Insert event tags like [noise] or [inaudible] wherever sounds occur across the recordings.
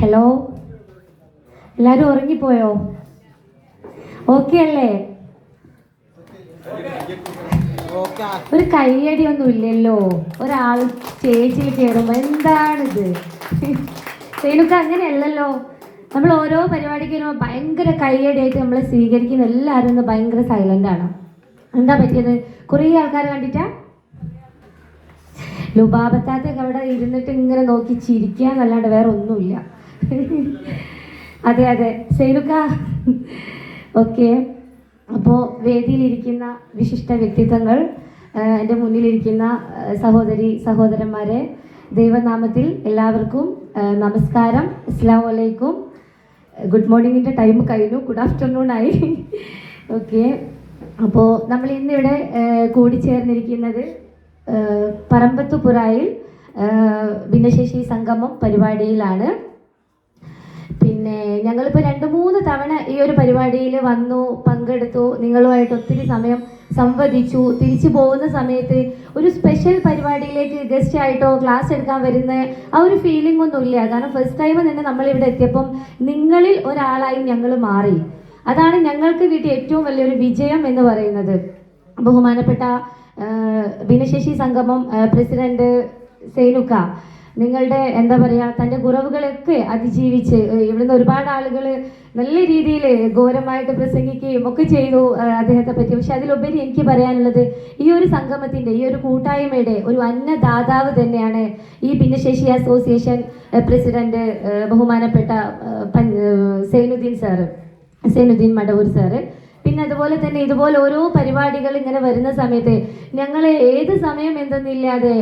Hello എല്ലാരും ഉറങ്ങിപ്പോയോ? Okay അല്ലേ? ഒരു കയ്യടി ഒന്നും ഇല്ലല്ലോ ഒരാൾ സ്റ്റേജിൽ കയറുമ്പോൾ എന്താണിത്? സേനുക്ക അങ്ങനെയല്ലല്ലോ. നമ്മൾ ഓരോ പരിപാടിക്ക് വരുമ്പോൾ ഭയങ്കര കയ്യടിയായിട്ട് നമ്മളെ സ്വീകരിക്കുന്ന എല്ലാവരും ഭയങ്കര സൈലന്റ് ആണ്. എന്താ പറ്റിയത്? കുറേ ആൾക്കാരെ കണ്ടിട്ടാ? ലുബാബത്താത്തൊക്കെ അവിടെ ഇരുന്നിട്ട് ഇങ്ങനെ നോക്കി ചിരിക്കുക എന്നല്ലാണ്ട് വേറെ ഒന്നുമില്ല. അതെ അതെ. സൈനുക്ക ഓക്കെ. അപ്പോൾ വേദിയിലിരിക്കുന്ന വിശിഷ്ട വ്യക്തിത്വങ്ങൾ എന്റെ മുന്നിലിരിക്കുന്ന സഹോദരി സഹോദരന്മാരെ ദൈവനാമത്തിൽ എല്ലാവർക്കും നമസ്കാരം. അസ്ലാം വലൈക്കും ഗുഡ് മോർണിംഗിന്റെ ടൈം കഴിഞ്ഞു. ഗുഡ് ആഫ്റ്റർനൂൺ ആയി. ഓക്കെ. അപ്പോൾ നമ്മൾ ഇന്നിവിടെ കൂടിച്ചേർന്നിരിക്കുന്നത് ആ, ഭിന്നശേഷി സംഗമം പരിപാടിയിലാണ്. പിന്നെ ഞങ്ങളിപ്പോൾ രണ്ട് മൂന്ന് തവണ ഈ ഒരു പരിപാടിയിൽ വന്നു പങ്കെടുത്തു. നിങ്ങളുമായിട്ട് ഒത്തിരി സമയം സംവദിച്ചു. തിരിച്ചു പോകുന്ന സമയത്ത് ഒരു സ്പെഷ്യൽ പരിപാടിയിലേക്ക് ഗസ്റ്റ് ആയിട്ടോ ക്ലാസ് എടുക്കാൻ വരുന്ന ആ ഒരു ഫീലിംഗ് ഒന്നും ഇല്ല. കാരണം ഫസ്റ്റ് ടൈം തന്നെ നമ്മൾ ഇവിടെ എത്തിയപ്പം നിങ്ങളിൽ ഒരാളായി ഞങ്ങൾ മാറി. അതാണ് ഞങ്ങൾക്ക് കിട്ടിയ ഏറ്റവും വലിയൊരു വിജയം എന്ന് പറയുന്നത്. ബഹുമാനപ്പെട്ട ഭിന്നശേഷി സംഗമം പ്രസിഡന്റ് സേനുക്ക നിങ്ങളുടെ എന്താ പറയുക തന്റെ കുറവുകളൊക്കെ അതിജീവിച്ച് ഇവിടുന്ന് ഒരുപാട് ആളുകൾ നല്ല രീതിയിൽ ഘോരമായിട്ട് പ്രസംഗിക്കുകയും ഒക്കെ ചെയ്തു അദ്ദേഹത്തെ പറ്റി. പക്ഷെ അതിലുപരി എനിക്ക് പറയാനുള്ളത് ഈ ഒരു സംഗമത്തിന്റെ ഈ ഒരു കൂട്ടായ്മയുടെ ഒരു അന്നദാതാവ് തന്നെയാണ് ഈ ഭിന്നശേഷി അസോസിയേഷൻ പ്രസിഡന്റ് ബഹുമാനപ്പെട്ട സൈനുദ്ദീൻ സാറ് സൈനുദ്ദീൻ മടവൂർ സാറ്. പിന്നെ അതുപോലെ തന്നെ ഇതുപോലെ ഓരോ പരിപാടികൾ ഇങ്ങനെ വരുന്ന സമയത്ത് ഞങ്ങൾ ഏത് സമയം എന്തെന്നില്ലാതെ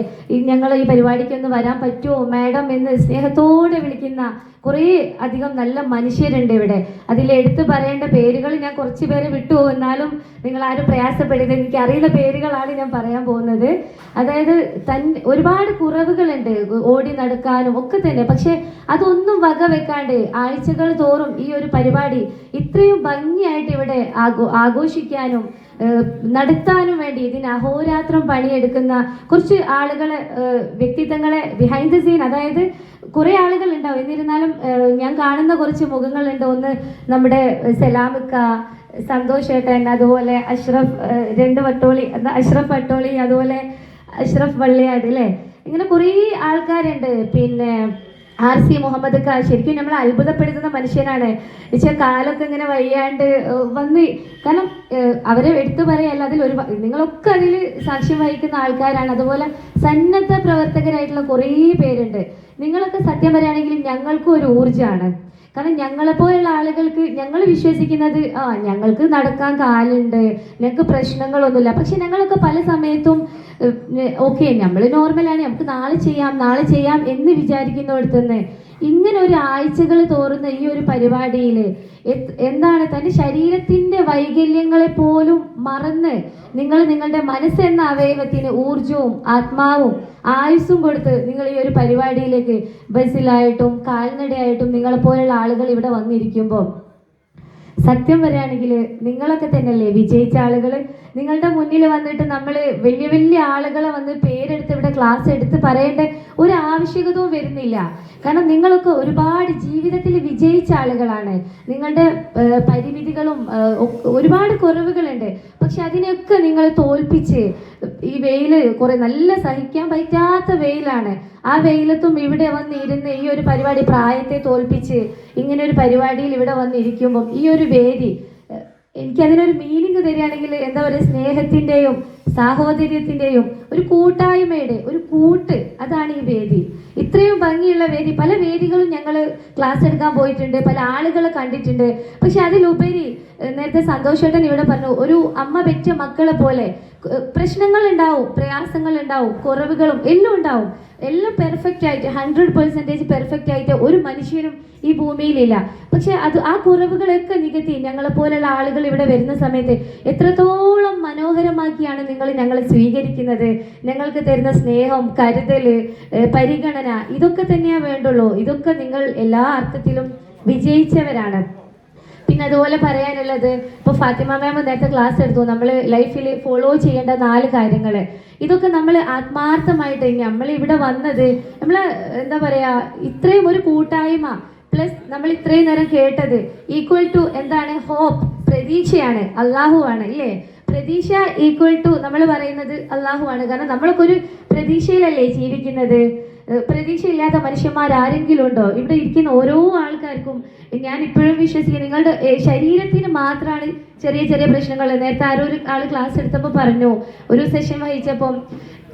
ഞങ്ങൾ ഈ പരിപാടിക്കൊന്ന് വരാൻ പറ്റുമോ? മാഡം എന്ന് സ്നേഹത്തോടെ വിളിക്കുന്ന കുറേ അധികം നല്ല മനുഷ്യരുണ്ട് ഇവിടെ. അതിൽ എടുത്തു പറയേണ്ട പേരുകൾ ഞാൻ കുറച്ച് പേര് വിട്ടു എന്നാലും നിങ്ങൾ ആരും പ്രയാസപ്പെടരുത്. എനിക്ക് അറിയുന്ന പേരുകളാണ് ഞാൻ പറയാൻ പോകുന്നത്. അതായത് തൻ ഒരുപാട് കുറവുകളുണ്ട്. ഓടി നടക്കാനും ഒക്കെ തന്നെ. പക്ഷെ അതൊന്നും വക വെക്കാണ്ട് ആഴ്ചകൾ തോറും ഈ ഒരു പരിപാടി ഇത്രയും ഭംഗിയായിട്ട് ഇവിടെ ആഘോ ആഘോഷിക്കാനും നടത്താനും വേണ്ടി ഇതിന് അഹോരാത്രം പണിയെടുക്കുന്ന കുറച്ച് ആളുകളെ വ്യക്തിത്വങ്ങളെ ബിഹൈൻഡ് ദ സീൻ അതായത് കുറേ ആളുകൾ ഉണ്ടാവും. എന്നിരുന്നാലും ഞാൻ കാണുന്ന കുറച്ച് മുഖങ്ങളുണ്ട്. ഒന്ന് നമ്മുടെ സലാമിക്ക സന്തോഷ് ഏട്ടൻ അതുപോലെ അഷ്റഫ് രണ്ട് വട്ടോളി അഷ്റഫ് വട്ടോളി അതുപോലെ അഷ്റഫ് വള്ളിയാട് അല്ലേ ഇങ്ങനെ കുറേ ആൾക്കാരുണ്ട്. പിന്നെ ആർ സി മുഹമ്മദ് ഖാൻ ശരിക്കും നമ്മൾ അത്ഭുതപ്പെടുത്തുന്ന മനുഷ്യനാണ്. വെച്ചാൽ കാലൊക്കെ ഇങ്ങനെ വയ്യാണ്ട് വന്ന് കാരണം അവരെ എടുത്തു പറയല്ല അതിൽ ഒരു നിങ്ങളൊക്കെ അതിൽ സാക്ഷ്യം വഹിക്കുന്ന ആൾക്കാരാണ്. അതുപോലെ സന്നദ്ധ പ്രവർത്തകരായിട്ടുള്ള കുറേ പേരുണ്ട്. നിങ്ങളൊക്കെ സത്യം പറയുകയാണെങ്കിൽ ഞങ്ങൾക്കും ഒരു ഊർജമാണ്. കാരണം ഞങ്ങളെ ഞങ്ങളെപ്പോലുള്ള ആളുകൾക്ക് ഞങ്ങൾ വിശ്വസിക്കുന്നത് ആ ഞങ്ങൾക്ക് നടക്കാൻ കാലുണ്ട് ഞങ്ങൾക്ക് പ്രശ്നങ്ങളൊന്നുമില്ല. പക്ഷെ ഞങ്ങളൊക്കെ പല സമയത്തും ഓക്കെ നമ്മൾ നോർമലാണ് നമുക്ക് നാളെ ചെയ്യാം നാളെ ചെയ്യാം എന്ന് വിചാരിക്കുന്നിടത്തുനിന്ന് ഇങ്ങനെ ഒരു ആഴ്ചകൾ തോറുന്ന ഈ ഒരു പരിപാടിയിൽ എന്താണ് തന്റെ ശരീരത്തിന്റെ വൈകല്യങ്ങളെ പോലും മറന്ന് നിങ്ങൾ നിങ്ങളുടെ മനസ്സെന്ന അവയവത്തിന് ഊർജവും ആത്മാവും ആയുസ്സും കൊടുത്ത് നിങ്ങൾ ഈ ഒരു പരിപാടിയിലേക്ക് ബസ്സിലായിട്ടും കാൽനടയായിട്ടും നിങ്ങളെപ്പോലുള്ള ആളുകൾ ഇവിടെ വന്നിരിക്കുമ്പോൾ സത്യം പറയുകയാണെങ്കിൽ നിങ്ങളൊക്കെ തന്നെയല്ലേ വിജയിച്ച ആളുകൾ നിങ്ങളുടെ മുന്നിൽ വന്നിട്ട് നമ്മൾ വലിയ വലിയ ആളുകളെ വന്ന് പേരെടുത്ത് ഇവിടെ ക്ലാസ് എടുത്ത് പറയേണ്ട ഒരു ആവശ്യകതവും വരുന്നില്ല. കാരണം നിങ്ങളൊക്കെ ഒരുപാട് ജീവിതത്തിൽ വിജയിച്ച ആളുകളാണ്. നിങ്ങളുടെ പരിമിതികളും ഒരുപാട് കുറവുകളുണ്ട്. പക്ഷെ അതിനെയൊക്കെ നിങ്ങൾ തോൽപ്പിച്ച് ഈ വെയിൽ കുറെ നല്ല സഹിക്കാൻ പറ്റാത്ത വെയിലാണ്. ആ വെയിലത്തും ഇവിടെ വന്നിരുന്ന് ഈ ഒരു പരിപാടി പ്രായത്തെ തോൽപ്പിച്ച് ഇങ്ങനെ ഒരു പരിപാടിയിൽ ഇവിടെ വന്നിരിക്കുമ്പം ഈ ഒരു വേദി എനിക്കതിനൊരു മീനിങ് തരികയാണെങ്കിൽ എന്താ പറയുക സ്നേഹത്തിന്റെയും സാഹോദര്യത്തിന്റെയും ഒരു കൂട്ടായ്മയുടെ ഒരു കൂട്ട് അതാണ് ഈ വേദി. ഇത്രയും ഭംഗിയുള്ള വേദി. പല വേദികളും ഞങ്ങൾ ക്ലാസ് എടുക്കാൻ പോയിട്ടുണ്ട് പല ആളുകളെ കണ്ടിട്ടുണ്ട്. പക്ഷെ അതിലുപരി നേരത്തെ സന്തോഷേട്ടൻ ഇവിടെ പറഞ്ഞു ഒരു അമ്മ പെറ്റ മക്കളെ പോലെ പ്രശ്നങ്ങൾ ഉണ്ടാവും പ്രയാസങ്ങൾ ഉണ്ടാവും കുറവുകളും എല്ലാം ഉണ്ടാവും. എല്ലാം പെർഫെക്റ്റ് ആയിട്ട് ഹൺഡ്രഡ് പെർസെന്റേജ് പെർഫെക്റ്റ് ആയിട്ട് ഒരു മനുഷ്യനും ഈ ഭൂമിയിലില്ല. പക്ഷെ അത് ആ കുറവുകളൊക്കെ നികത്തി ഞങ്ങളെ പോലുള്ള ആളുകൾ ഇവിടെ വരുന്ന സമയത്ത് എത്രത്തോളം മനോഹരമാക്കിയാണ് നിങ്ങൾ ഞങ്ങളെ സ്വീകരിക്കുന്നത്. ഞങ്ങൾക്ക് തരുന്ന സ്നേഹം കരുതൽ പരിഗണന ഇതൊക്കെ തന്നെയാണ് വേണ്ടുള്ളൂ. ഇതൊക്കെ നിങ്ങൾ എല്ലാ അർത്ഥത്തിലും വിജയിച്ചവരാണ്. പിന്നെ അതുപോലെ പറയാനുള്ളത് ഇപ്പോൾ ഫാത്തിമ മാം നേരത്തെ ക്ലാസ് എടുത്തു. നമ്മൾ ലൈഫിൽ ഫോളോ ചെയ്യേണ്ട നാല് കാര്യങ്ങൾ ഇതൊക്കെ നമ്മൾ ആത്മാർത്ഥമായിട്ട് നമ്മൾ ഇവിടെ വന്നത് നമ്മൾ എന്താ പറയുക ഇത്രയും ഒരു കൂട്ടായ്മ പ്ലസ് നമ്മൾ ഇത്രയും നേരം കേട്ടത് ഈക്വൽ ടു എന്താണ്? ഹോപ്പ് പ്രതീക്ഷയാണ് അള്ളാഹു ആണ് ഇല്ലേ? പ്രതീക്ഷ ഈക്വൽ ടു നമ്മൾ പറയുന്നത് അള്ളാഹു ആണ് കാരണം നമ്മളൊക്കെ ഒരു പ്രതീക്ഷയിലല്ലേ ജീവിക്കുന്നത്. പ്രതീക്ഷയില്ലാത്ത മനുഷ്യന്മാർ ആരെങ്കിലും ഉണ്ടോ ഇവിടെ ഇരിക്കുന്ന ഓരോ ആൾക്കാർക്കും ഞാൻ ഇപ്പോഴും വിശ്വസിക്കുന്നു. നിങ്ങളുടെ ശരീരത്തിന് മാത്രമാണ് ചെറിയ ചെറിയ പ്രശ്നങ്ങൾ. നേരത്തെ ആരോ ഒരു ആൾ ക്ലാസ് എടുത്തപ്പോൾ പറഞ്ഞു ഒരു സെഷൻ വഹിച്ചപ്പം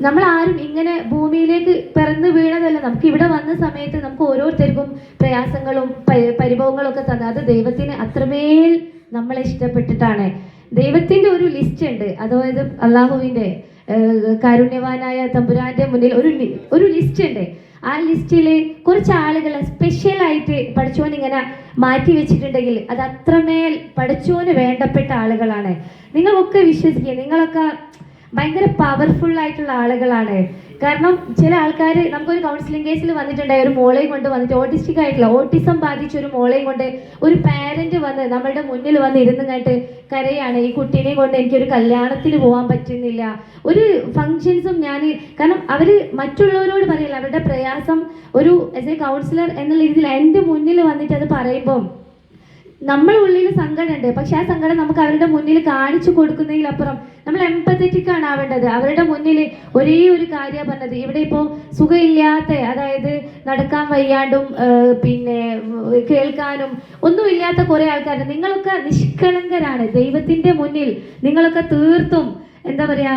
നമ്മൾ ആരും ഇങ്ങനെ ഭൂമിയിലേക്ക് പിറന്നു വീണതല്ല. നമുക്ക് ഇവിടെ വന്ന സമയത്ത് നമുക്ക് ഓരോരുത്തർക്കും പ്രയാസങ്ങളും പരി- പരിഭവങ്ങളും ഒക്കെ തന്നെ. അത് ദൈവത്തിന് അത്രമേൽ നമ്മളെ ഇഷ്ടപ്പെട്ടിട്ടാണ്. ദൈവത്തിന്റെ ഒരു ലിസ്റ്റ് ഉണ്ട്. അതായത് അള്ളാഹുവിന്റെ കാരുണ്യവാനായ തമ്പുരാന്റെ മുന്നിൽ ഒരു ഒരു ലിസ്റ്റ് ഉണ്ട്. ആ ലിസ്റ്റിൽ കുറച്ച് ആളുകൾ സ്പെഷ്യലായിട്ട് പഠിച്ചോൻ ഇങ്ങനെ മാറ്റി വെച്ചിട്ടുണ്ടെങ്കിൽ അത് അത്രമേൽ പഠിച്ചോന് വേണ്ടപ്പെട്ട ആളുകളാണ്. നിങ്ങളൊക്കെ വിശ്വസിക്കുക നിങ്ങളൊക്കെ ഭയങ്കര പവർഫുൾ ആയിട്ടുള്ള ആളുകളാണ്. കാരണം ചില ആൾക്കാർ നമുക്കൊരു കൗൺസിലിംഗ് കേസിൽ വന്നിട്ടുണ്ടായി ഒരു മോളെ കൊണ്ട് വന്നിട്ട് ഓട്ടിസ്റ്റിക് ആയിട്ടുള്ള ഓട്ടിസം ബാധിച്ച ഒരു മോളെ കൊണ്ട് ഒരു പാരന്റ് വന്ന് നമ്മളുടെ മുന്നിൽ വന്ന് ഇരുന്ന് കണ്ടിട്ട് കരയാണ് ഈ കുട്ടീനെ കൊണ്ട് എനിക്കൊരു കല്യാണത്തിന് പോകാൻ പറ്റുന്നില്ല. ഒരു ഫങ്ഷൻസും ഞാൻ കാരണം അവർ മറ്റുള്ളവരോട് പറയില്ല അവരുടെ പ്രയാസം ഒരു ആസ് എ കൗൺസിലർ എന്നുള്ള രീതിയിൽ എന്റെ മുന്നിൽ വന്നിട്ട് അത് പറയുമ്പം നമ്മുടെ ഉള്ളിൽ സങ്കടമുണ്ട്. പക്ഷെ ആ സങ്കടം നമുക്ക് അവരുടെ മുന്നിൽ കാണിച്ചു കൊടുക്കുന്നതിലപ്പുറം നമ്മൾ എംപത്തറ്റിക് ആണ് ആവേണ്ടത്. അവരുടെ മുന്നിൽ ഒരേ ഒരു കാര്യം പറഞ്ഞത്. ഇവിടെ ഇപ്പോൾ സുഖമില്ലാത്ത അതായത് നടക്കാൻ വയ്യാണ്ടും പിന്നെ കേൾക്കാനും ഒന്നുമില്ലാത്ത കുറേ ആൾക്കാർ നിങ്ങളൊക്കെ നിഷ്കളങ്കരാണ്. ദൈവത്തിന്റെ മുന്നിൽ നിങ്ങളൊക്കെ തീർത്തും എന്താ പറയാ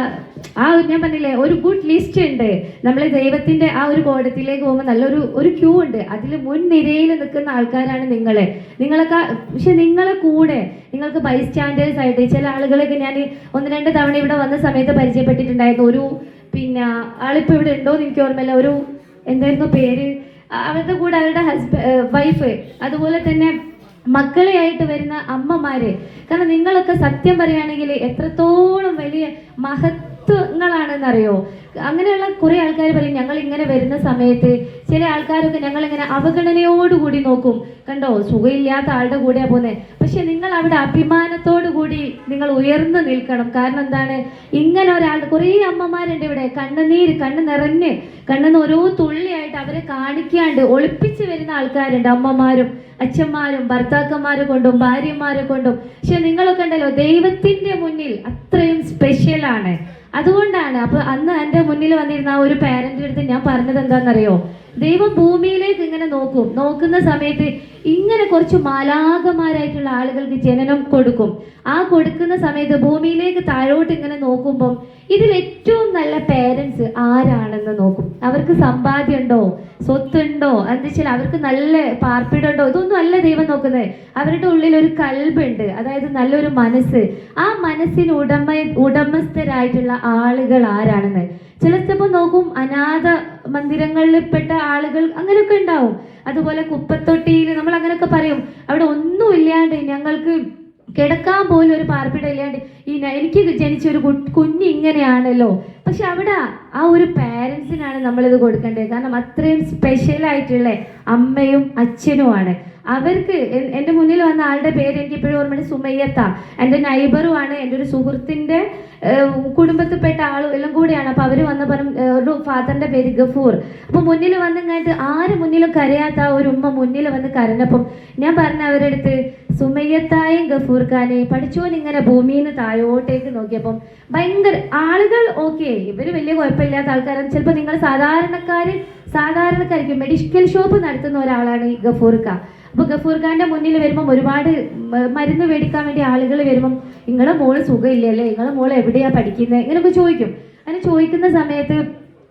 ആ ഒരു- ഞാൻ പറഞ്ഞില്ലേ ഒരു ഗുഡ് ലിസ്റ്റ് ഉണ്ട്. നമ്മൾ ദൈവത്തിന്റെ ആ ഒരു കോടത്തിലേക്ക് പോകുമ്പോൾ നല്ലൊരു ഒരു ക്യൂ ഉണ്ട്. അതിൽ മുൻനിരയിൽ നിൽക്കുന്ന ആൾക്കാരാണ് നിങ്ങളെ. നിങ്ങളൊക്കെ പക്ഷെ നിങ്ങളെ കൂടെ നിങ്ങൾക്ക് ബൈ ബൈസ്റ്റാൻഡേഴ്സ് ആയിട്ട് ചില ആളുകളൊക്കെ ഞാൻ ഒന്ന് രണ്ട് തവണ ഇവിടെ വന്ന സമയത്ത് പരിചയപ്പെട്ടിട്ടുണ്ടായിരുന്നു. ഒരു പിന്നെ ആളിപ്പോൾ ഇവിടെ ഉണ്ടോ എന്ന് എനിക്ക് ഓർമ്മയില്ല. ഒരു എന്തായിരുന്നു പേര്? അവരുടെ കൂടെ അവരുടെ ഹസ്ബ വൈഫ് അതുപോലെ തന്നെ മക്കളെയായിട്ട് വരുന്ന അമ്മമാര്. കാരണം നിങ്ങളൊക്കെ സത്യം പറയുകയാണെങ്കിൽ എത്രത്തോളം വലിയ മഹത്വങ്ങളാണെന്നറിയോ അങ്ങനെയുള്ള കുറെ ആൾക്കാർ പറയും ഞങ്ങൾ ഇങ്ങനെ വരുന്ന സമയത്ത് ചില ആൾക്കാരൊക്കെ ഞങ്ങൾ ഇങ്ങനെ അവഗണനയോടുകൂടി നോക്കും. കണ്ടോ? സുഖമില്ലാത്ത ആളുടെ കൂടെയാ പോകുന്നത് പക്ഷെ നിങ്ങൾ അവിടെ അഭിമാനത്തോടു കൂടി നിങ്ങൾ ഉയർന്നു നിൽക്കണം. കാരണം എന്താണ്? ഇങ്ങനെ ഒരാൾ കുറേ അമ്മമാരുണ്ട് ഇവിടെ. കണ്ണുനീര് കണ്ണ് നിറഞ്ഞ് കണ്ണെന്ന് ഓരോ തുള്ളിയായിട്ട് അവരെ കാണിക്കാണ്ട് ഒളിപ്പിച്ച് വരുന്ന ആൾക്കാരുണ്ട് അമ്മമാരും അച്ഛന്മാരും ഭർത്താക്കന്മാരെ കൊണ്ടും ഭാര്യമാരെ കൊണ്ടും. പക്ഷെ നിങ്ങളൊക്കെ ഉണ്ടല്ലോ ദൈവത്തിന്റെ മുന്നിൽ അത്രയും സ്പെഷ്യലാണ് അതുകൊണ്ടാണ് അപ്പൊ അന്ന് എന്റെ മുന്നിൽ വന്നിരുന്ന ആ ഒരു പേരന്റിന്റെ അടുത്ത് ഞാൻ പറഞ്ഞത് എന്താണെന്നറിയോ? ദൈവം ഭൂമിയിലേക്ക് ഇങ്ങനെ നോക്കും. നോക്കുന്ന സമയത്ത് ഇങ്ങനെ കുറച്ച് മാലാകമാരായിട്ടുള്ള ആളുകൾക്ക് ജനനം കൊടുക്കും. ആ കൊടുക്കുന്ന സമയത്ത് ഭൂമിയിലേക്ക് താഴോട്ട് ഇങ്ങനെ നോക്കുമ്പം ഇതിൽ ഏറ്റവും നല്ല പേരൻസ് ആരാണെന്ന് നോക്കും. അവർക്ക് സമ്പാദ്യമുണ്ടോ? സ്വത്തുണ്ടോ? എന്താ അവർക്ക് നല്ല പാർപ്പിടുണ്ടോ ഇതൊന്നും അല്ല ദൈവം നോക്കുന്നത്. അവരുടെ ഉള്ളിൽ ഒരു കൽബുണ്ട്. അതായത് നല്ലൊരു മനസ്സ്. ആ മനസ്സിന് ഉടമ ഉടമസ്ഥരായിട്ടുള്ള ആളുകൾ ആരാണെന്ന്? ചിലപ്പോൾ നോക്കും അനാഥ മന്ദിരങ്ങളിൽ പെട്ട ആളുകൾ അങ്ങനെയൊക്കെ ഉണ്ടാവും. അതുപോലെ കുപ്പത്തൊട്ടിയിൽ നമ്മൾ അങ്ങനെയൊക്കെ പറയും. അവിടെ ഒന്നും ഇല്ലാണ്ട് ഞങ്ങൾക്ക് കിടക്കാൻ പോലും ഒരു പാർപ്പിട ഇല്ലാണ്ട് ഈ എനിക്ക് ജനിച്ച ഒരു കുഞ്ഞ് ഇങ്ങനെയാണല്ലോ. പക്ഷെ അവിടെ ആ ഒരു പാരൻസിനാണ് നമ്മളിത് കൊടുക്കേണ്ടത്. കാരണം അത്രയും സ്പെഷ്യൽ ആയിട്ടുള്ള അമ്മയും അച്ഛനുമാണ്. അവർക്ക് എൻ- എന്റെ മുന്നിൽ വന്ന ആളുടെ പേര് എനിക്ക് ഇപ്പോഴും ഓർമ്മയുണ്ട്. സുമയ്യത്ത. എന്റെ നൈബറുമാണ് എന്റെ ഒരു സുഹൃത്തിന്റെ കുടുംബത്തിൽപ്പെട്ട ആളും എല്ലാം കൂടെയാണ്. അപ്പോൾ അവർ വന്ന പറഞ്ഞു ഒരു ഫാദറിന്റെ പേര് ഗഫൂർ. അപ്പോൾ മുന്നിൽ വന്നിങ്ങായിട്ട് ആര് മുന്നിലും കരയാത്ത ആ ഒരു ഉമ്മ മുന്നിൽ വന്ന് കരഞ്ഞപ്പം ഞാൻ പറഞ്ഞ അവരുടെ അടുത്ത് സുമയ്യത്തായും ഗഫൂർ ഖാനെ പഠിച്ചോൻ ഇങ്ങനെ ഭൂമിയിൽ നിന്ന് താഴോട്ടേക്ക് നോക്കിയപ്പം ഭയങ്കര ആളുകൾ ഓക്കെ ഇവർ വലിയ കുഴപ്പമില്ലാത്ത ആൾക്കാരാണ്. ചിലപ്പോൾ നിങ്ങൾ സാധാരണക്കാര് സാധാരണക്കാർക്ക് മെഡിക്കൽ ഷോപ്പ് നടത്തുന്ന ഒരാളാണ് ഈ ഗഫൂർ ഖാൻ അപ്പൊ ഗഫൂർ ഖാന്റെ മുന്നിൽ വരുമ്പം ഒരുപാട് മരുന്ന് മേടിക്കാൻ വേണ്ടി ആളുകൾ വരുമ്പം നിങ്ങളെ മോൾ സുഖമില്ലല്ലേ? നിങ്ങളെ മോൾ എവിടെയാ പഠിക്കുന്നത് ഇങ്ങനെയൊക്കെ ചോദിക്കും. അങ്ങനെ ചോദിക്കുന്ന സമയത്ത്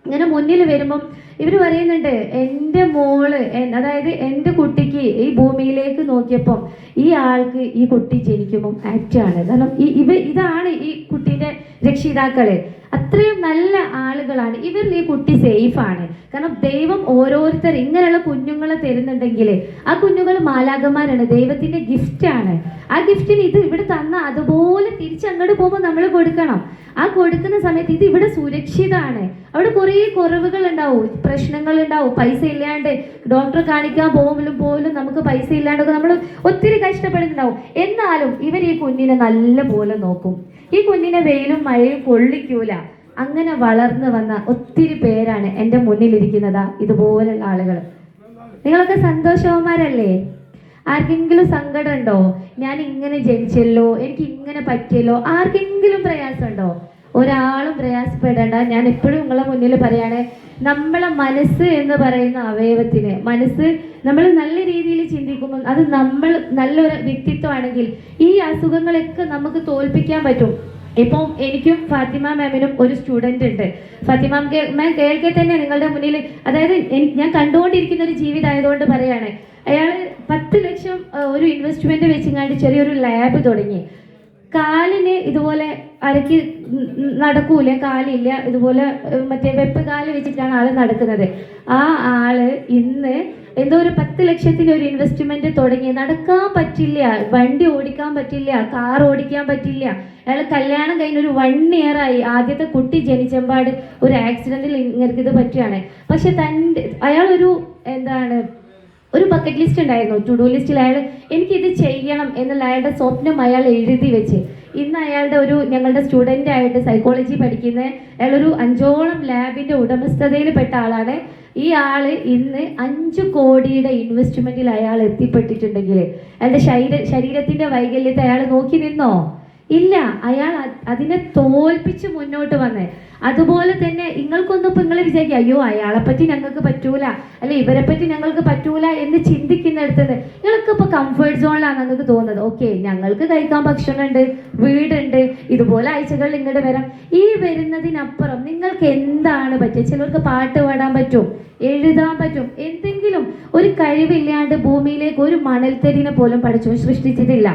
ഇങ്ങനെ മുന്നിൽ വരുമ്പം ഇവർ പറയുന്നുണ്ട് എന്റെ മോൾ അതായത് എന്റെ കുട്ടിക്ക് ഈ ഭൂമിയിലേക്ക് നോക്കിയപ്പം ഈ ആൾക്ക് ഈ കുട്ടി ജനിക്കുമ്പം ആക്റ്റാണ് കാരണം ഈ ഇവ ഇതാണ് ഈ കുട്ടീന്റെ രക്ഷിതാക്കൾ. അത്രയും നല്ല ആളുകളാണ്. ഇവരിൽ ഈ കുട്ടി സേഫാണ്. ആണ് കാരണം ദൈവം ഓരോരുത്തർ ഇങ്ങനെയുള്ള കുഞ്ഞുങ്ങളെ തരുന്നുണ്ടെങ്കിൽ ആ കുഞ്ഞുങ്ങൾ മാലാകന്മാരാണ് ദൈവത്തിന്റെ ഗിഫ്റ്റാണ്. ആണ് ആ ഗിഫ്റ്റിന് ഇത് ഇവിടെ തന്ന അതുപോലെ തിരിച്ചങ്ങോട്ട് പോകുമ്പോൾ നമ്മൾ കൊടുക്കണം. ആ കൊടുക്കുന്ന സമയത്ത് ഇത് ഇവിടെ സുരക്ഷിതമാണ് അവിടെ കുറേ കുറവുകൾ ഉണ്ടാവും. പ്രശ്നങ്ങൾ ഉണ്ടാവും. പൈസ ഇല്ലാണ്ട് ഡോക്ടറെ കാണിക്കാൻ പോകുമ്പോഴും പോലും നമുക്ക് പൈസ ഇല്ലാണ്ടൊക്കെ നമ്മൾ ഒത്തിരി കഷ്ടപ്പെടുന്നുണ്ടാവും. എന്നാലും ഇവർ ഈ കുഞ്ഞിനെ നല്ല പോലെ നോക്കും. ഈ കുഞ്ഞിനെ വെയിലും മഴയും കൊള്ളിക്കൂല. അങ്ങനെ വളർന്നു വന്ന ഒത്തിരി പേരാണ് എന്റെ മുന്നിലിരിക്കുന്നതാ. ഇതുപോലുള്ള ആളുകൾ നിങ്ങളൊക്കെ സന്തോഷവന്മാരല്ലേ? ആർക്കെങ്കിലും സങ്കടം ഉണ്ടോ ഞാൻ ഇങ്ങനെ ജനിച്ചല്ലോ എനിക്ക് ഇങ്ങനെ പറ്റിയല്ലോ ആർക്കെങ്കിലും പ്രയാസമുണ്ടോ? ഒരാളും പ്രയാസപ്പെടേണ്ട. ഞാൻ എപ്പോഴും നിങ്ങളെ മുന്നിൽ പറയാണ് നമ്മളെ മനസ്സ് എന്ന് പറയുന്ന അവയവത്തിന്. മനസ്സ് നമ്മൾ നല്ല രീതിയിൽ ചിന്തിക്കുമ്പോൾ അത് നമ്മൾ നല്ലൊരു വ്യക്തിത്വമാണെങ്കിൽ ഈ അസുഖങ്ങളൊക്കെ നമുക്ക് തോൽപ്പിക്കാൻ പറ്റും. ഇപ്പം എനിക്കും ഫാത്തിമ മാമിനും ഒരു സ്റ്റുഡന്റ് ഉണ്ട്. ഫാത്തിമ മാം കേൾക്കെ തന്നെ നിങ്ങളുടെ മുന്നിൽ അതായത് ഞാൻ കണ്ടുകൊണ്ടിരിക്കുന്ന ഒരു ജീവിതമായതുകൊണ്ട് പറയാണ്. അയാൾ പത്ത് ലക്ഷം ഒരു ഇൻവെസ്റ്റ്മെന്റ് വെച്ചിങ്ങാണ്ട് ചെറിയൊരു ലാബ് തുടങ്ങി. കാലിന് ഇതുപോലെ അരക്ക് നടക്കൂല കാലില്ല ഇതുപോലെ മറ്റേ വെപ്പ് കാൽ വെച്ചിട്ടാണ് ആൾ നടക്കുന്നത്. ആ ആൾ ഇന്ന് എന്തോ ഒരു പത്ത് ലക്ഷത്തിന് ഒരു ഇൻവെസ്റ്റ്മെന്റ് തുടങ്ങി. നടക്കാൻ പറ്റില്ല വണ്ടി ഓടിക്കാൻ പറ്റില്ല കാർ ഓടിക്കാൻ പറ്റില്ല. അയാൾ കല്യാണം കഴിഞ്ഞ ഒരു വൺ ഇയർ ആയി. ആദ്യത്തെ കുട്ടി ജനിച്ചമ്പാട് ഒരു ആക്സിഡന്റിൽ ഇങ്ങനത്തെ ഇത് പറ്റുകയാണ് പക്ഷെ തന്റെ അയാളൊരു എന്താണ് ഒരു ബക്കറ്റ് ലിസ്റ്റ് ഉണ്ടായിരുന്നു. ടു ഡു ലിസ്റ്റിൽ അയാൾ എനിക്കിത് ചെയ്യണം എന്നുള്ള അയാളുടെ സ്വപ്നം അയാൾ എഴുതി വെച്ച്. ഇന്ന് അയാളുടെ ഒരു ഞങ്ങളുടെ സ്റ്റുഡന്റ് ആയിട്ട് സൈക്കോളജി പഠിക്കുന്ന അയാളൊരു അഞ്ചോളം ലാബിന്റെ ഉടമസ്ഥതയിൽ പെട്ട ആളാണ്. ഈ ആൾ ഇന്ന് അഞ്ച് കോടിയുടെ ഇൻവെസ്റ്റ്മെന്റിൽ അയാൾ എത്തിപ്പെട്ടിട്ടുണ്ടെങ്കിൽ അയാളുടെ ശരീര ശരീരത്തിന്റെ വൈകല്യത്തെ അയാൾ നോക്കി നിന്നോ? ഇല്ല അയാൾ അതിനെ തോൽപ്പിച്ച് മുന്നോട്ട് വന്നേ. അതുപോലെ തന്നെ നിങ്ങൾക്കൊന്നും ഇപ്പൊ നിങ്ങൾ വിചാരിക്കുക അയ്യോ അയാളെ പറ്റി ഞങ്ങൾക്ക് പറ്റൂല അല്ലെ ഇവരെ പറ്റി ഞങ്ങൾക്ക് പറ്റൂല എന്ന് ചിന്തിക്കുന്നിടത്ത് നിങ്ങൾക്ക് ഇപ്പൊ കംഫേർട്ട് സോണിലാണ് നിങ്ങൾക്ക് തോന്നുന്നത്. ഓക്കെ ഞങ്ങൾക്ക് കഴിക്കാൻ ഭക്ഷണമുണ്ട് വീടുണ്ട് ഇതുപോലെ ആഴ്ചകളിൽ ഇങ്ങോട്ട് വരാം. ഈ വരുന്നതിനപ്പുറം നിങ്ങൾക്ക് എന്താണ് പറ്റുക ചിലർക്ക് പാട്ട് പാടാൻ പറ്റും എഴുതാൻ പറ്റും എന്തെങ്കിലും ഒരു കഴിവില്ലാണ്ട് ഭൂമിയിലേക്ക് ഒരു മണൽത്തരിനെ പോലും പഠിച്ചു സൃഷ്ടിച്ചിട്ടില്ല.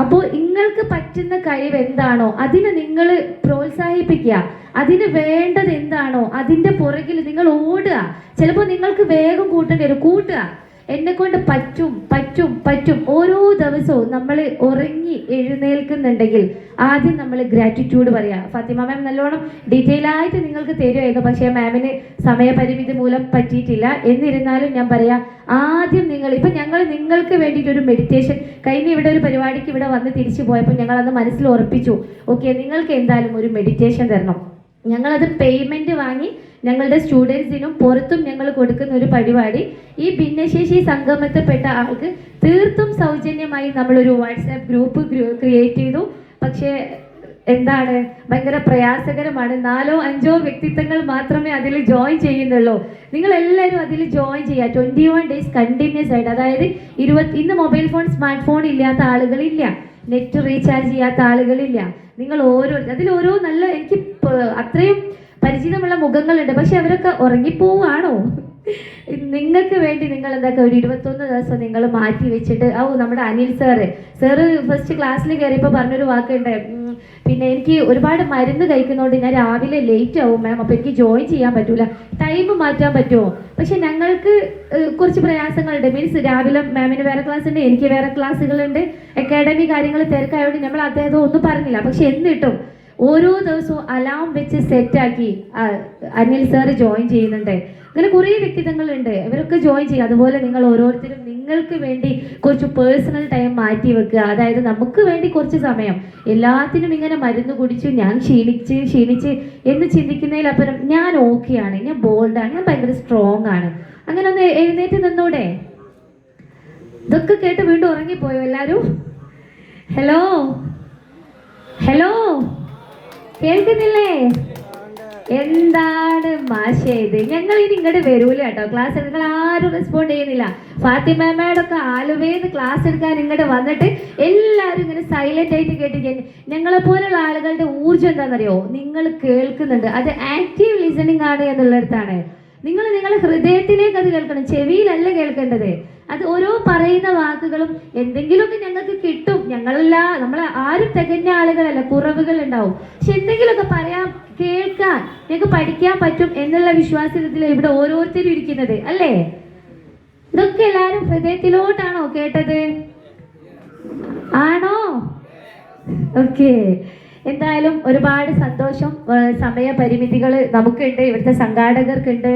അപ്പോൾ നിങ്ങൾക്ക് പറ്റുന്ന കഴിവ് എന്താണോ അതിനെ നിങ്ങൾ പ്രോത്സാഹിപ്പിക്കുക. അതിന് വേണ്ടത് എന്താണോ അതിന്റെ പുറകിൽ നിങ്ങൾ ഓടുക. ചിലപ്പോൾ നിങ്ങൾക്ക് വേഗം കൂട്ടേണ്ടി വരും. കൂട്ടുക. എന്നെ കൊണ്ട് പറ്റും പറ്റും പറ്റും. ഓരോ ദിവസവും നമ്മൾ ഉറങ്ങി എഴുന്നേൽക്കുന്നുണ്ടെങ്കിൽ ആദ്യം നമ്മൾ ഗ്രാറ്റിറ്റ്യൂഡ് പറയാം. ഫാത്തിമ മാം നല്ലോണം ഡീറ്റെയിൽ ആയിട്ട് നിങ്ങൾക്ക് തരുമായിരുന്നു പക്ഷേ മാമിന് സമയപരിമിതി മൂലം പറ്റിയിട്ടില്ല. എന്നിരുന്നാലും ഞാൻ പറയാം ആദ്യം നിങ്ങൾ ഇപ്പം ഞങ്ങൾ നിങ്ങൾക്ക് വേണ്ടിയിട്ട് ഒരു മെഡിറ്റേഷൻ കഴിഞ്ഞ ഇവിടെ ഒരു പരിപാടിക്ക് ഇവിടെ വന്ന് തിരിച്ചു പോയപ്പോൾ ഞങ്ങൾ അന്ന് മനസ്സിൽ ഉറപ്പിച്ചു. ഓക്കെ നിങ്ങൾക്ക് എന്തായാലും ഒരു മെഡിറ്റേഷൻ തരണം. ഞങ്ങളത് പേയ്മെന്റ് വാങ്ങി ഞങ്ങളുടെ സ്റ്റുഡൻസിനും പുറത്തും ഞങ്ങൾ കൊടുക്കുന്ന ഒരു പരിപാടി. ഈ ഭിന്നശേഷി സംഗമത്തിൽപ്പെട്ട ആൾക്ക് തീർത്തും സൗജന്യമായി നമ്മളൊരു വാട്സാപ്പ് ഗ്രൂപ്പ് ക്രിയേറ്റ് ചെയ്തു. പക്ഷേ എന്താണ്? ഭയങ്കര പ്രയാസകരമാണ്. നാലോ അഞ്ചോ വ്യക്തിത്വങ്ങൾ മാത്രമേ അതിൽ ജോയിൻ ചെയ്യുന്നുള്ളൂ. നിങ്ങൾ എല്ലാവരും അതിൽ ജോയിൻ ചെയ്യുക. ട്വന്റി വൺ ഡേയ്സ് കണ്ടിന്യൂസ് ആയിട്ട്. അതായത് ഇരുപത്തി ഇന്ന് മൊബൈൽ ഫോൺ സ്മാർട്ട് ഫോൺ ഇല്ലാത്ത ആളുകളില്ല. നെറ്റ് റീചാർജ് ചെയ്യാത്ത ആളുകളില്ല. നിങ്ങൾ ഓരോ അതിൽ ഓരോ നല്ല എനിക്ക് അത്രയും പരിചിതമുള്ള മുഖങ്ങളുണ്ട്. പക്ഷെ അവരൊക്കെ ഉറങ്ങിപ്പോവാണോ? നിങ്ങൾക്ക് വേണ്ടി നിങ്ങൾ എന്താക്കുക ഒരു ഇരുപത്തൊന്ന് ദിവസം നിങ്ങൾ മാറ്റി വെച്ചിട്ട്? ഓ നമ്മുടെ അനിൽ സാറ്. സാറ് ഫസ്റ്റ് ക്ലാസ്സിൽ കയറിയപ്പോൾ പറഞ്ഞൊരു വാക്കുണ്ട്. പിന്നെ എനിക്ക് ഒരുപാട് മരുന്ന് കഴിക്കുന്നതുകൊണ്ട് ഞാൻ രാവിലെ ലേറ്റ് ആവും മാം അപ്പോൾ എനിക്ക് ജോയിൻ ചെയ്യാൻ പറ്റൂല. ടൈം മാറ്റാൻ പറ്റുമോ? പക്ഷെ ഞങ്ങൾക്ക് കുറച്ച് പ്രയാസങ്ങളുണ്ട്. മീൻസ് രാവിലെ മാമിന് വേറെ ക്ലാസ് ഉണ്ട് എനിക്ക് വേറെ ക്ലാസ്സുകളുണ്ട് അക്കാഡമി കാര്യങ്ങൾ തിരക്കായതുകൊണ്ട് നമ്മൾ അദ്ദേഹം ഒന്നും പറഞ്ഞില്ല. പക്ഷെ എന്നിട്ടും ഓരോ ദിവസവും അലാം വെച്ച് സെറ്റാക്കി അനിൽ സാറ് ജോയിൻ ചെയ്യുന്നുണ്ട്. അങ്ങനെ കുറേ വ്യക്തിത്വങ്ങളുണ്ട്. ഇവരൊക്കെ ജോയിൻ ചെയ്യുക അതുപോലെ നിങ്ങൾ ഓരോരുത്തരും നിങ്ങൾക്ക് വേണ്ടി കുറച്ച് പേഴ്സണൽ ടൈം മാറ്റി വെക്കുക. അതായത് നമുക്ക് വേണ്ടി കുറച്ച് സമയം. എല്ലാത്തിനും ഇങ്ങനെ മരുന്ന് കുടിച്ചു ഞാൻ ക്ഷീണിച്ച് ക്ഷീണിച്ച് എന്ന് ചിന്തിക്കുന്നതിലപ്പുറം ഞാൻ ഓക്കെയാണ് ഞാൻ ബോൾഡാണ് ഞാൻ ഭയങ്കര സ്ട്രോങ് ആണ്. അങ്ങനെ ഒന്ന് എഴുന്നേറ്റ് നിന്നൂടെ. ഇതൊക്കെ കേട്ട് വീണ്ടും ഉറങ്ങിപ്പോയോ എല്ലാവരും ഹലോ ഹലോ കേൾക്കുന്നില്ലേ? എന്താണ് മാഷേ ഇത്? ഞങ്ങൾ ഇനി ഇങ്ങോട്ട് വരൂല കേട്ടോ. ക്ലാസ് നിങ്ങൾ ആരും റെസ്പോണ്ട് ചെയ്യുന്നില്ല. ഫാത്തിമേമയോടൊക്കെ ആലുവേന്ന് ക്ലാസ് എടുക്കാൻ ഇങ്ങോട്ട് വന്നിട്ട് എല്ലാവരും ഇങ്ങനെ സൈലന്റ് ആയിട്ട് കേട്ടിരിക്കാൻ ഞങ്ങളെ പോലുള്ള ആളുകളുടെ ഊർജം എന്താണെന്നറിയോ? നിങ്ങൾ കേൾക്കുന്നുണ്ട്. അത് ആക്റ്റീവ് ലിസണിങ് ആണ് എന്നുള്ളിടത്താണ്. നിങ്ങൾ നിങ്ങളുടെ ഹൃദയത്തിലേക്ക് അത് കേൾക്കണം. ചെവിയിലല്ല കേൾക്കേണ്ടത്. അത് ഓരോ പറയുന്ന വാക്കുകളും എന്തെങ്കിലുമൊക്കെ ഞങ്ങൾക്ക് കിട്ടും. ഞങ്ങളല്ല നമ്മൾ ആരും തികഞ്ഞ ആളുകളല്ല. കുറവുകൾ ഉണ്ടാവും പക്ഷെ എന്തെങ്കിലുമൊക്കെ പറയാൻ കേൾക്കാൻ ഞങ്ങൾക്ക് പഠിക്കാൻ പറ്റും എന്നുള്ള വിശ്വാസത്തിൽ ഇവിടെ ഓരോരുത്തരും ഇരിക്കുന്നത് അല്ലേ? ഇതൊക്കെ എല്ലാവരും ഹൃദയത്തിലോട്ടാണോ കേട്ടത്? ആണോ? ഓക്കെ. എന്തായാലും ഒരുപാട് സന്തോഷം സമയപരിമിതികൾ നമുക്കുണ്ട് ഇവിടുത്തെ സംഘാടകർക്കുണ്ട്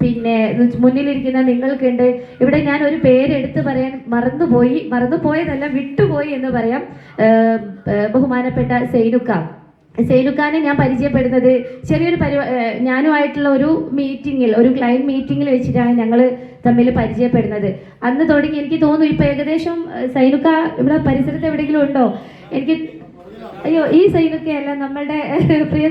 പിന്നെ മുന്നിലിരിക്കുന്ന നിങ്ങൾക്കുണ്ട്. ഇവിടെ ഞാൻ ഒരു പേരെടുത്ത് പറയാൻ മറന്നുപോയി മറന്നുപോയതല്ല വിട്ടുപോയി എന്ന് പറയാം. ബഹുമാനപ്പെട്ട സൈനുക്ക. സൈനുക്കാനെ ഞാൻ പരിചയപ്പെടുന്നത് ചെറിയൊരു പരിപാ ഞാനുമായിട്ടുള്ള ഒരു മീറ്റിങ്ങിൽ ഒരു ക്ലയന്റ് മീറ്റിങ്ങിൽ വെച്ചിട്ടാണ് ഞങ്ങൾ തമ്മിൽ പരിചയപ്പെടുന്നത്. അന്ന് തുടങ്ങി എനിക്ക് തോന്നുന്നു ഇപ്പം ഏകദേശം സൈനുക്ക ഇവിടെ പരിസരത്ത് എവിടെയെങ്കിലും ഉണ്ടോ? എനിക്ക് അയ്യോ ഈ സൈനുക്കയല്ല നമ്മളുടെ പ്രിയ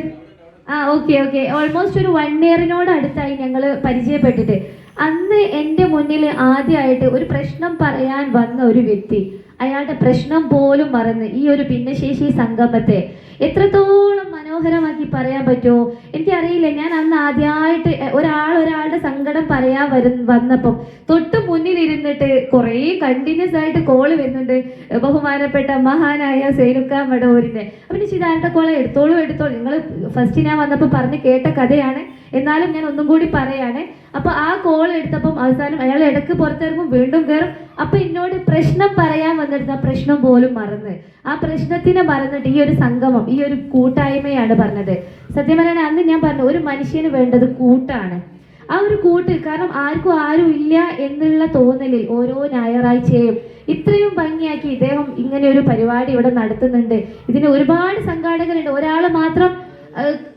ആ ഓക്കെ ഓക്കെ ഓൾമോസ്റ്റ് ഒരു വൺ ഇയറിനോട് അടുത്തായി ഞങ്ങൾ പരിചയപ്പെട്ടിട്ട്. അന്ന് എന്റെ മുന്നിൽ ആദ്യമായിട്ട് ഒരു പ്രശ്നം പറയാൻ വന്ന ഒരു വ്യക്തി അയാളുടെ പ്രശ്നം പോലും മറന്ന് ഈ ഒരു ഭിന്നശേഷി സംഗമത്തെ എത്രത്തോളം മനോഹരമാക്കി പറയാൻ പറ്റുമോ? എനിക്കറിയില്ല. ഞാൻ അന്ന് ആദ്യമായിട്ട് ഒരാൾ ഒരാളുടെ സങ്കടം പറയാൻ വരു വന്നപ്പം തൊട്ട് മുന്നിലിരുന്നിട്ട് കുറേ കണ്ടിന്യൂസ് ആയിട്ട് കോൾ വരുന്നുണ്ട്. ബഹുമാനപ്പെട്ട മഹാനായ സേനുക്ക മടവൂരിന്റെ അപ്പം ചിതാരത്തെ കോളെ എടുത്തോളൂ എടുത്തോളൂ. നിങ്ങൾ ഫസ്റ്റ് ഞാൻ വന്നപ്പോൾ പറഞ്ഞ് കേട്ട കഥയാണ്. എന്നാലും ഞാൻ ഒന്നും കൂടി പറയാണ്. അപ്പൊ ആ കോൾ എടുത്തപ്പം അവസാനം അയാൾ ഇടയ്ക്ക് പുറത്തിറങ്ങും വീണ്ടും കയറും അപ്പൊ എന്നോട് പ്രശ്നം പറയാൻ വന്നിരുന്ന പ്രശ്നം പോലും മറന്ന്. ആ പ്രശ്നത്തിനെ മറന്നിട്ട് ഈ ഒരു സംഗമം ഈ ഒരു കൂട്ടായ്മയാണ് പറഞ്ഞത്. സത്യം പറയുകയാണെങ്കിൽ അന്ന് ഞാൻ പറഞ്ഞു ഒരു മനുഷ്യന് വേണ്ടത് കൂട്ടാണ്. ആ ഒരു കൂട്ട് കാരണം ആർക്കും ആരും ഇല്ല എന്നുള്ള തോന്നലിൽ ഓരോ ഞായറാഴ്ചയും ഇത്രയും ഭംഗിയാക്കി ഇദ്ദേഹം ഇങ്ങനെ ഒരു പരിപാടി ഇവിടെ നടത്തുന്നുണ്ട്. ഇതിന് ഒരുപാട് സംഘാടകരുണ്ട്. ഒരാൾ മാത്രം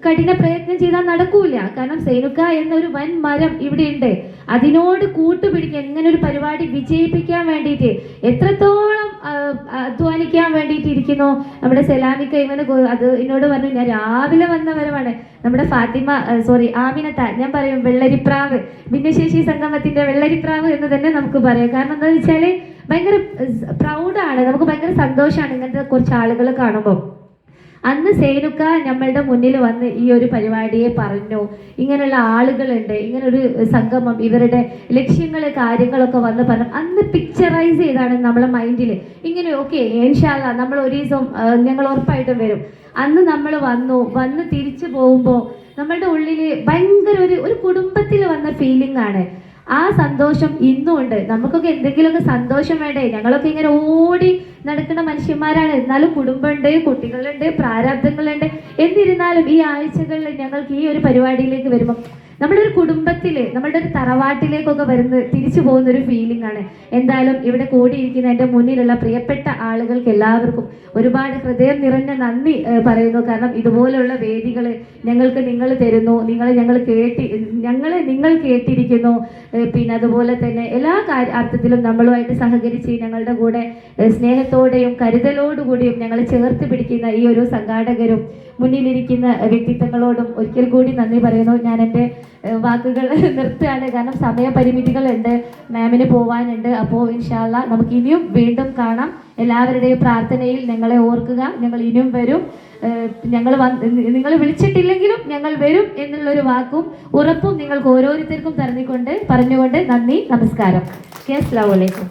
കഠിന പ്രയത്നം ചെയ്താൽ നടക്കൂല. കാരണം സേനുക്ക എന്നൊരു വൻ മരം ഇവിടെയുണ്ട്. അതിനോട് കൂട്ടുപിടിക്കാൻ ഇങ്ങനെ ഒരു പരിപാടി വിജയിപ്പിക്കാൻ വേണ്ടിയിട്ട് എത്രത്തോളം അധ്വാനിക്കാൻ വേണ്ടിയിട്ട് ഇരിക്കുന്നു. നമ്മുടെ സെലാമിക്ക ഇവന് അത് എന്നോട് പറഞ്ഞു ഞാൻ രാവിലെ വന്നവരമാണ് നമ്മുടെ ഫാത്തിമ സോറി ആമിനത്ത ഞാൻ പറയും വെള്ളരിപ്രാവ്. ഭിന്നശേഷി സംഗമത്തിന്റെ വെള്ളരിപ്രാവ് എന്ന് തന്നെ നമുക്ക് പറയാം. കാരണം എന്താണെന്ന് വെച്ചാൽ ഭയങ്കര പ്രൗഡാണ് നമുക്ക് ഭയങ്കര സന്തോഷമാണ് ഇങ്ങനത്തെ കുറച്ച് ആളുകൾ കാണുമ്പോൾ അന്ന് സേനുക്ക നമ്മളുടെ മുന്നിൽ വന്ന് ഈ ഒരു പരിപാടിയെ പറഞ്ഞു. ഇങ്ങനെയുള്ള ആളുകളുണ്ട് ഇങ്ങനൊരു സംഗമം ഇവരുടെ ലക്ഷ്യങ്ങൾ കാര്യങ്ങളൊക്കെ വന്ന് പറഞ്ഞു. അന്ന് പിക്ചറൈസ് ചെയ്താണ് നമ്മളെ മൈൻഡിൽ ഇങ്ങനെ ഓക്കെ ഏൻഷാല നമ്മൾ ഒരു ദിവസം ഞങ്ങൾ ഉറപ്പായിട്ടും വരും. അന്ന് നമ്മൾ വന്നു വന്ന് തിരിച്ചു പോകുമ്പോൾ നമ്മളുടെ ഉള്ളിൽ ഭയങ്കര ഒരു ഒരു കുടുംബത്തിൽ വന്ന ഫീലിംഗ് ആണ്. ആ സന്തോഷം ഇന്നും ഉണ്ട് നമുക്കൊക്കെ എന്തെങ്കിലുമൊക്കെ സന്തോഷം വേണ്ടേ? ഞങ്ങളൊക്കെ ഇങ്ങനെ ഓടി നടക്കുന്ന മനുഷ്യന്മാരാണ്. എന്നാലും കുടുംബമുണ്ട് കുട്ടികളുണ്ട് പ്രാരാബ്ദങ്ങളുണ്ട്. എന്നിരുന്നാലും ഈ ആഴ്ചകളിൽ ഞങ്ങൾക്ക് ഈ ഒരു പരിപാടിയിലേക്ക് വരുമ്പോൾ നമ്മുടെ ഒരു കുടുംബത്തിലെ നമ്മുടെ ഒരു തറവാട്ടിലേക്കൊക്കെ വരുന്ന തിരിച്ചു പോകുന്ന ഒരു ഫീലിംഗ് ആണ്. എന്തായാലും ഇവിടെ കൂടിയിരിക്കുന്ന എന്റെ മുന്നിലുള്ള പ്രിയപ്പെട്ട ആളുകൾക്ക് എല്ലാവർക്കും ഒരുപാട് ഹൃദയം നിറഞ്ഞ നന്ദി പറയുന്നു. കാരണം ഇതുപോലുള്ള വേദികൾ ഞങ്ങൾക്ക് നിങ്ങൾ തരുന്നു. നിങ്ങൾ ഞങ്ങൾ കേട്ടി ഞങ്ങളെ നിങ്ങൾ കേട്ടിരിക്കുന്നു. പിന്നെ അതുപോലെ തന്നെ എല്ലാ അർത്ഥത്തിലും നമ്മളുമായിട്ട് സഹകരിച്ച് ഞങ്ങളുടെ കൂടെ സ്നേഹത്തോടെയും കരുതലോടുകൂടിയും ഞങ്ങൾ ചേർത്ത് പിടിക്കുന്ന ഈ ഒരു സംഘാടകരും മുന്നിലിരിക്കുന്ന വ്യക്തിത്വങ്ങളോടും ഒരിക്കൽ കൂടി നന്ദി പറയുന്നു. ഞാൻ എന്റെ വാക്കുകൾ [laughs] നിർത്തുകയാണ്. കാരണം സമയപരിമിതികളുണ്ട്. മാമിന് പോവാനുണ്ട്. അപ്പോൾ ഇൻഷാല്ല നമുക്ക് ഇനിയും വീണ്ടും കാണാം. എല്ലാവരുടെയും പ്രാർത്ഥനയിൽ ഞങ്ങളെ ഓർക്കുക. ഞങ്ങൾ ഇനിയും വരും. ഞങ്ങൾ നിങ്ങൾ വിളിച്ചിട്ടില്ലെങ്കിലും ഞങ്ങൾ വരും എന്നുള്ളൊരു വാക്കും ഉറപ്പും നിങ്ങൾക്ക് ഓരോരുത്തർക്കും തരഞ്ഞുകൊണ്ട് പറഞ്ഞുകൊണ്ട് നന്ദി നമസ്കാരം. കെ അസ്ലാം വലൈക്കും